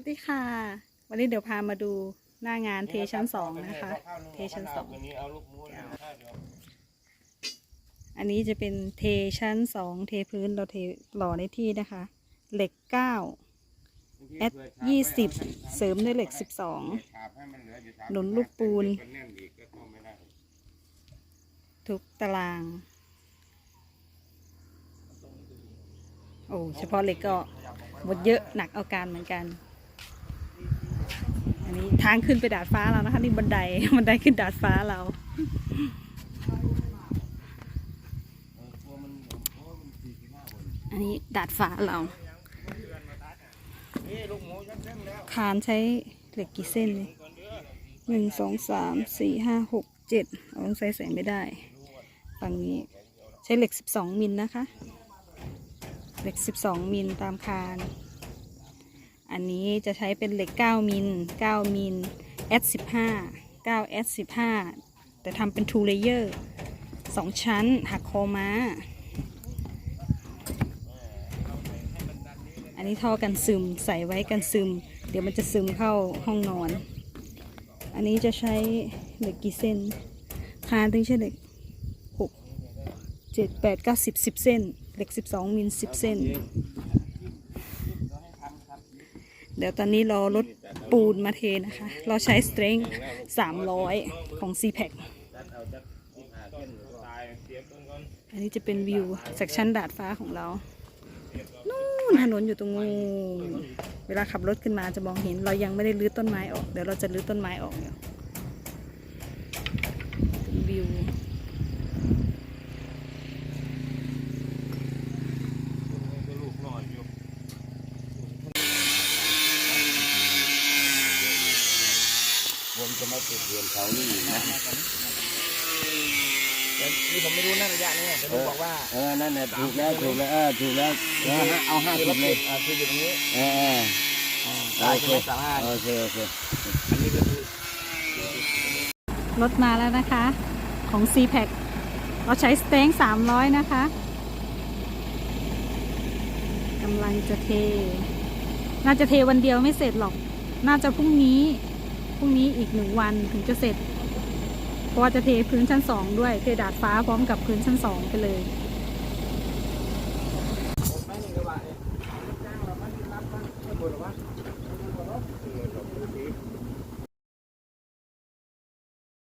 วัสดีค่ะ วันนี้เดี๋ยวพามาดูหน้างานเทชั้นสองนะคะ เทชั้นสองอันนี้จะเป็นเทชั้นสองเทพื้นเราเทหล่อในที่นะคะ เหล็กเก้าแอดยี่สิบเสริมด้วยเหล็กสิบสองฉาบให้มันเหลืออยู่ฉาบหนุนลูกปูน ทุกตาราง โอ้เฉพาะเหล็กก็หมดเยอะหนักเอาการเหมือนกัน ทางขึ้นไปดาดฟ้าเรานะคะ นี่บันไดบันไดขึ้นดาดฟ้าเราอันนี้ดาดฟ้าเราคานใช้เหล็กกี่เส้นเนี่ยหนึ่งสองสามสี่ห้าหกเจ็ดเอาลงใส่ใส่ไม่ได้ฝั่งนี้ใช้เหล็กสิบสองมิลนะคะ เหล็กสิบสองมิลตามคาน อันนี้จะใช้เป็นเหล็กเก้ามิลเก้ามิลแอดสิบห้าเก้าแอดสิบห้าแต่ทำเป็นทูเลเยอร์สองชั้น หักคอม้า อันนี้ท่อกันซึมใส่ไว้กันซึม เดี๋ยวมันจะซึมเข้าห้องนอน อันนี้จะใช้เหล็กกี่เส้น คานถึงใช้เหล็กหกเจ็ดแปดเก้าสิบสิบเส้น เหล็กสิบสองมิลสิบเส้น เดี๋ยวตอนนี้รอรถปูนมาเทนะคะ เราใช้สเตร n งสามร้อยของ c p a c จัดเอาจัดสิบห้าเส้นตายเสียบต้นก่อนอันนี้จะเป็นวิวจากชั้นดาดฟ้าของเรา นู่นถนนอยู่ตรงนู้นเวลาขับรถขึ้นมาจะมองเห็น เรายังไม่ได้รื้อต้นไม้ออก เดี๋ยวเราจะรื้อต้นไม้ออกอยู่เป็นวิว ก็ลูกน้อยอยู่ผม จะมาติดเรือนเขานี่นะนี่ผมไม่รู้นะระยะนี้แต่ผมบอกว่าเออนั่นแหละถูกแล้วถูกแล้วเออถูกแล้วเออเอาห้าคือสิรบถเลติยดอ่าคืออยู่ตรงนี้เออเออได้ใช่ไหมสามห้าโอเคโอเคอันนี้ก็คือรถมาแล้วนะคะ ของ c p a c เราใช้สเต็งสามร้อยนะคะกำลังจะเท น่าจะเทวันเดียวไม่เสร็จหรอก น่าจะพรุ่งนี้ พรุ่งนี้อีกหนึ่งวันถึงจะเสร็จ เพราะว่าจะเทพื้นชั้นสองด้วยเทดาดฟ้าพร้อมกับพื้นชั้นสองไปเลย